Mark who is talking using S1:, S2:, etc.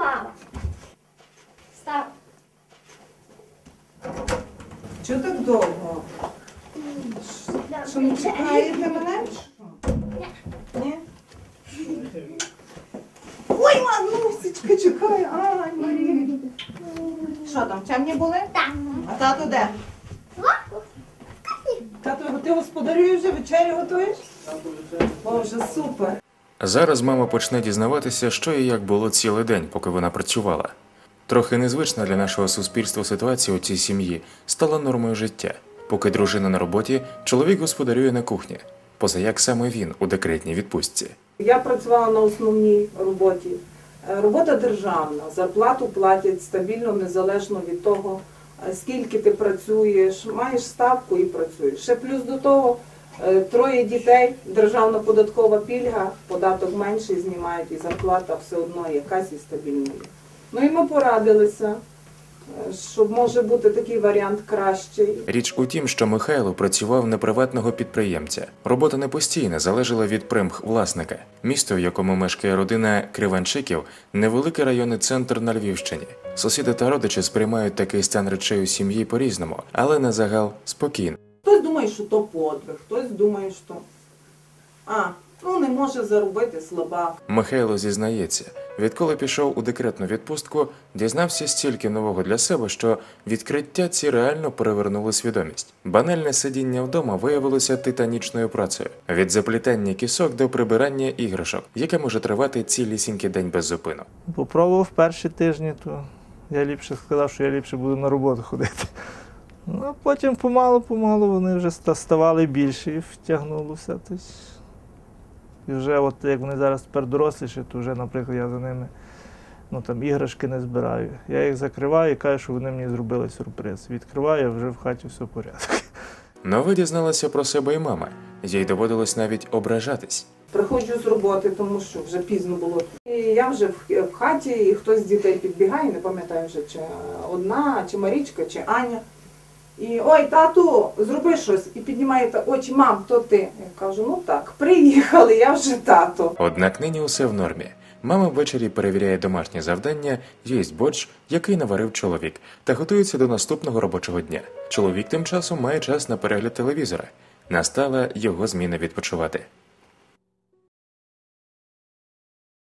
S1: мама. Став.
S2: Чого так довго? Що не чекаєте мене? Ні? Ой, Манусечка, чекай. Ай, Марія. Що там, темні були?
S1: Так.
S2: А тато де? Тато, ти господарюєш вже, вечерю готуєш? Боже, супер.
S3: Зараз мама почне дізнаватися, що і як було цілий день, поки вона працювала. Трохи незвична для нашого суспільства ситуація у цій сім'ї стала нормою життя. Поки дружина на роботі, чоловік господарює на кухні, позаяк саме він у декретній відпустці.
S2: Я працювала на основній роботі. Е, Робота державна, зарплату платять стабільно, незалежно від того, е, скільки ти працюєш, маєш ставку і працюєш. Ще плюс до того, троє дітей, державна податкова пільга, податок менший знімають і зарплата все одно якась і стабільна. Ну і ми порадилися, е, що може бути такий варіант кращий.
S3: Річ у тім, що Михайло працював на приватного підприємця. Робота не постійна, залежала від примх власника. Місто, в якому мешкає родина Криванчиків, невеликий районний центр на Львівщині. Сусіди та родичі сприймають такий стан речей у сім'ї по-різному, але на загал спокійно.
S2: Хтось думає, що то подвиг, хтось думає, що а, ну не може заробити слабак.
S3: Михайло зізнається, відколи пішов у декретну відпустку, дізнався стільки нового для себе, що відкриття ці реально перевернули свідомість. Банальне сидіння вдома виявилося титанічною працею від заплітання кісок до прибирання іграшок, яке може тривати цілісінький день без зупину.
S4: Попробував перші тижні, то я ліпше сказав, що я ліпше буду на роботу ходити. Ну, а потім помалу-помалу вони вже ставали більші і втягнуло все. Тобто, і вже, от як вони зараз тепер доросліші, то вже, наприклад, я за ними ну, там, іграшки не збираю. Я їх закриваю і кажу, що вони мені зробили сюрприз. Відкриваю, а вже в хаті все в порядку.
S3: Нове дізналася про себе і мама. Їй доводилось навіть ображатись.
S2: Приходжу з роботи, тому що вже пізно було. І я вже в, в хаті, і хтось з дітей підбігає, не пам'ятаю вже, чи одна, чи Марічка, чи Аня. І ой, тату, зроби щось. І піднімає та очі, мам, то ти. Я кажу, ну так, приїхали, я вже тато.
S3: Однак нині усе в нормі. Мама ввечері перевіряє домашнє завдання, їсть борщ, який наварив чоловік, та готується до наступного робочого дня. Чоловік тим часом має час на перегляд телевізора. Настала його зміна відпочивати.